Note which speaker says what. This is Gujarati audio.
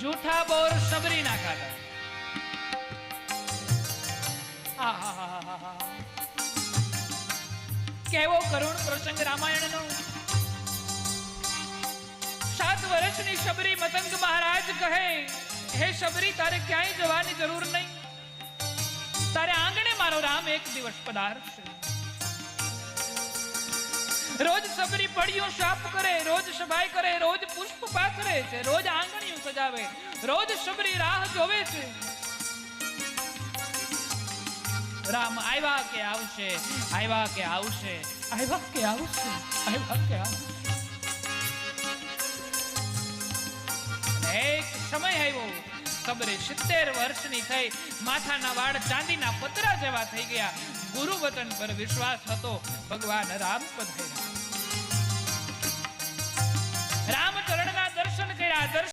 Speaker 1: જૂઠા બોર સબરી ના ખાતા. કેવો કરુણ પ્રસંગ રામાયણનો. સાત વર્ષની શબરી મતંગ મહારાજ કહે, હે શબરી, તારે ક્યાંય જવાની જરૂર નહીં. તારે આંગણે મારો રામ એક દિવસ પધારશે. રોજ સબરી પડ્યો શાપ કરે, રોજ સભાઈ કરે, રોજ પુષ્પ પાથરે છે, રોજ આંગણિયું સજાવે રોજ સબરી રાહ જોવે છે. રામ આવ્યા કે આવશે? આવ્યા કે આવશે? આવ્યા કે આવશે? આવ્યા કે આવશે. એક સમય આવ્યો. સબરે સિત્તેર વર્ષની થઈ. માથાના વાળ ચાંદીના પતરા જેવા થઈ ગયા. ગુરુ વચન પર વિશ્વાસ હતો. ભગવાન રામ પધાર્યા